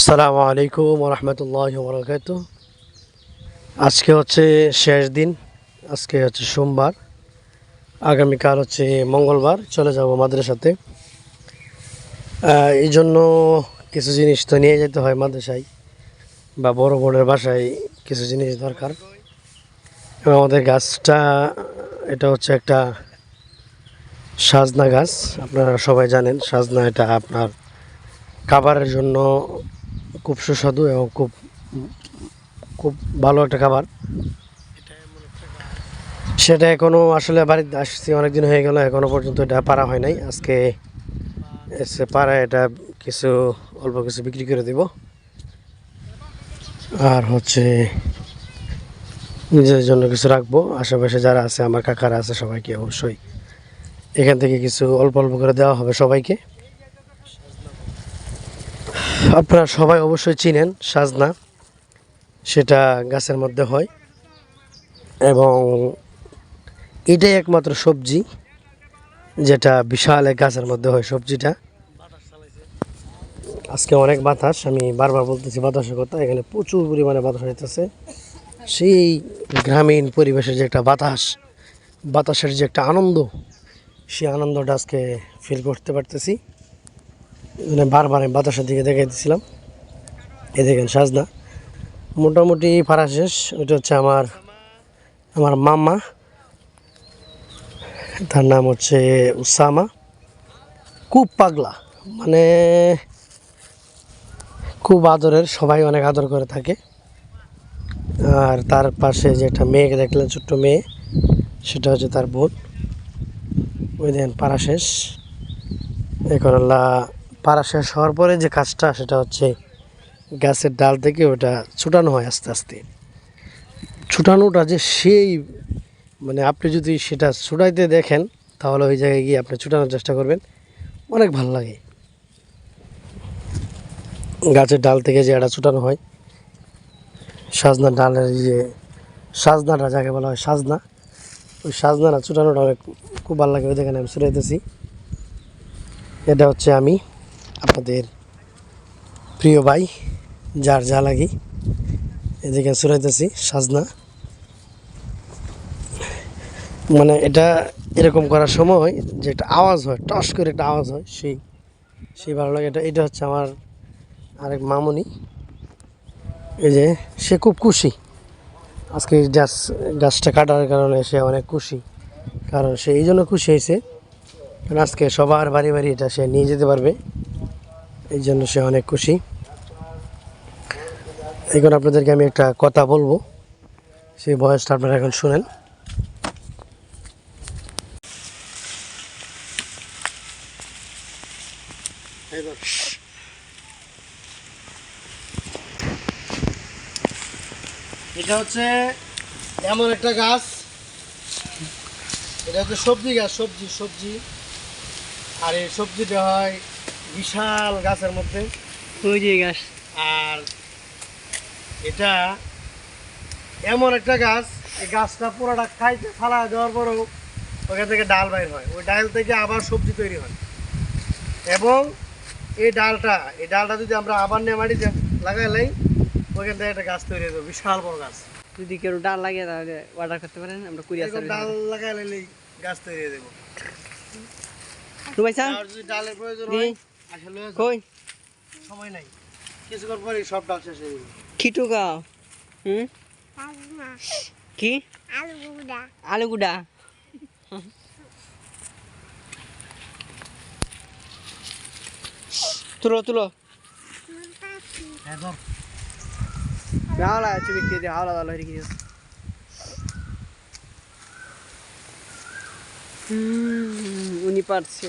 আসসালামু আলাইকুম রহমতুল্লাহ বরকাত আজকে হচ্ছে শেষ দিন, আজকে হচ্ছে সোমবার, আগামীকাল হচ্ছে মঙ্গলবার, চলে যাব মাদ্রাসাতে। এই জন্য কিছু জিনিস তো নিয়ে যেতে হয় মাদ্রাসায়, বা বড় বোনের বাসায় কিছু জিনিস দরকার। এবং আমাদের গাছটা, এটা হচ্ছে একটা সাজনা গাছ, আপনারা সবাই জানেন, সাজনা এটা আপনার খাবারের জন্য খুব সুস্বাদু এবং খুব খুব ভালো একটা খাবার। সেটা এখনও আসলে বাড়িতে আসছি, অনেকদিন হয়ে গেল এখনও পর্যন্ত এটা পারা হয় নাই। আজকে এসে পারা এটা কিছু, অল্প কিছু বিক্রি করে দিব। আর হচ্ছে নিজের জন্য কিছু রাখব। আশেপাশে যারা আছে, আমার কাকারা আছে সবাইকে অবশ্যই এখান থেকে কিছু অল্প অল্প করে দেওয়া হবে সবাইকে। আপনারা সবাই অবশ্যই চিনেন সাজনা। সেটা গাছের মধ্যে হয়। এবং এটাই একমাত্র সবজি, যেটা বিশাল এক গাছের মধ্যে হয় সবজিটা। আজকে অনেক বাতাস, আমি বারবার বলতেছি বাতাসের কথা, এখানে প্রচুর পরিমাণে বাতাস হইতেছে। সেই গ্রামীণ পরিবেশের যে একটা বাতাস, বাতাসের যে একটা আনন্দ, সেই আনন্দটা আজকে ফিল করতে পারতেছি। মানে বারবার আমি বাতাসের দিকে দেখাই দিছিলাম। এই দেখেন সাজনা। মোটামুটি পারা শেষ। ওইটা হচ্ছে আমার আমার মামা। তার নাম হচ্ছে উসামা। খুব পাগলা। মানে খুব আদরের, সবাই অনেক আদর করে থাকে। আর তার পাশে যে একটা মেয়েকে দেখলেন, ছোট্ট মেয়ে, সেটা হচ্ছে তার বোন। ওই দেন পারা শেষ। এখন আল্লাহ পাড়া শেষ হওয়ার পরে যে কাজটা, সেটা হচ্ছে গাছের ডাল থেকে ওটা ছুটানো হয় আস্তে আস্তে। ছুটানোটা যে সেই মানে আপনি যদি সেটা ছুটাইতে দেখেন, তাহলে ওই জায়গায় গিয়ে আপনি ছুটানোর চেষ্টা করবেন। অনেক ভালো লাগে। গাছের ডাল থেকে যে এটা ছুটানো হয়, সাজনা ডালের যে সাজনাটা, যাকে বলা হয় সাজনা, ওই সাজনাটা ছুটানোটা অনেক খুব ভালো লাগে। ওই দেখেন আমি ছুটাইতেছি। এটা হচ্ছে আমি আপনাদের প্রিয় ভাই, যার যা লাগি। এদিকে শুনাইতেছি সাজনা। মানে এটা এরকম করার সময় যে একটা আওয়াজ হয়, টস করে একটা আওয়াজ হয়, সেই সেই ভালো লাগে। এটা এটা হচ্ছে আমার আরেক মামনি। এই যে, সে খুব খুশি। আজকে গাছ, গাছটা কাটার কারণে সে অনেক খুশি। কারণ সে এই জন্য খুশি হয়েছে। কারণ আজকে সবার বাড়ি বাড়ি এটা সে নিয়ে যেতে পারবে। এই জন্য সে অনেক খুশি। এখন আপনাদেরকে আমি একটা কথা বলব। সেই বয়সটা আপনারা এখন শুনেন। এটা হচ্ছে এমন একটা গাছ। এটা হচ্ছে সবজি গাছ, সবজি সবজি। আর এই সবজিটা হয় বিশাল গাছের মধ্যে। যে গাছ। আর এটা এমন একটা গাছ এই গাছটা পুরোটা খাইতে ফালা দেওয়ার পরেও ওখান থেকে ডাল বাইর হয়। ওই ডাল থেকে আবার সবজি তৈরি হয়। এবং এই ডালটা এই ডালটা যদি আমরা আবার নিয়ে মাটিতে লাগাইলাই ওখান থেকে একটা গাছ তৈরি হয়ে বিশাল বড় গাছ। যদি কেউ ডাল লাগে তাহলে অর্ডার করতে পারেন আমরা এরকম সার্ভিস ডাল লাগাইলেই গাছ তৈরি হয়ে আর যদি ডালের প্রয়োজন হয় আসলে কই? সময় নাই। কিছুক্ষণ সব ডাল শেষ হয়ে যাবে খিটু গাও হুম কি? আলু গুড়া তুলো তুলো। হ্যাঁ ধর। হাওলা আছে বিক্রি দিয়ে হাওলা ভালো হয়ে গিয়েছে উনি পারছে।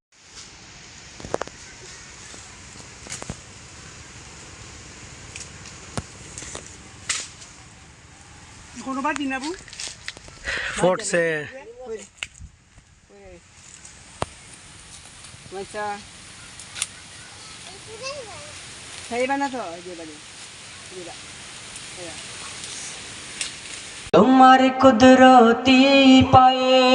গিয়েছে কোনো বাদ দিন আবু ফুটছে আচ্ছা খাইবা না তো যে বাড়ি। তোমার কুদরতি পায়ে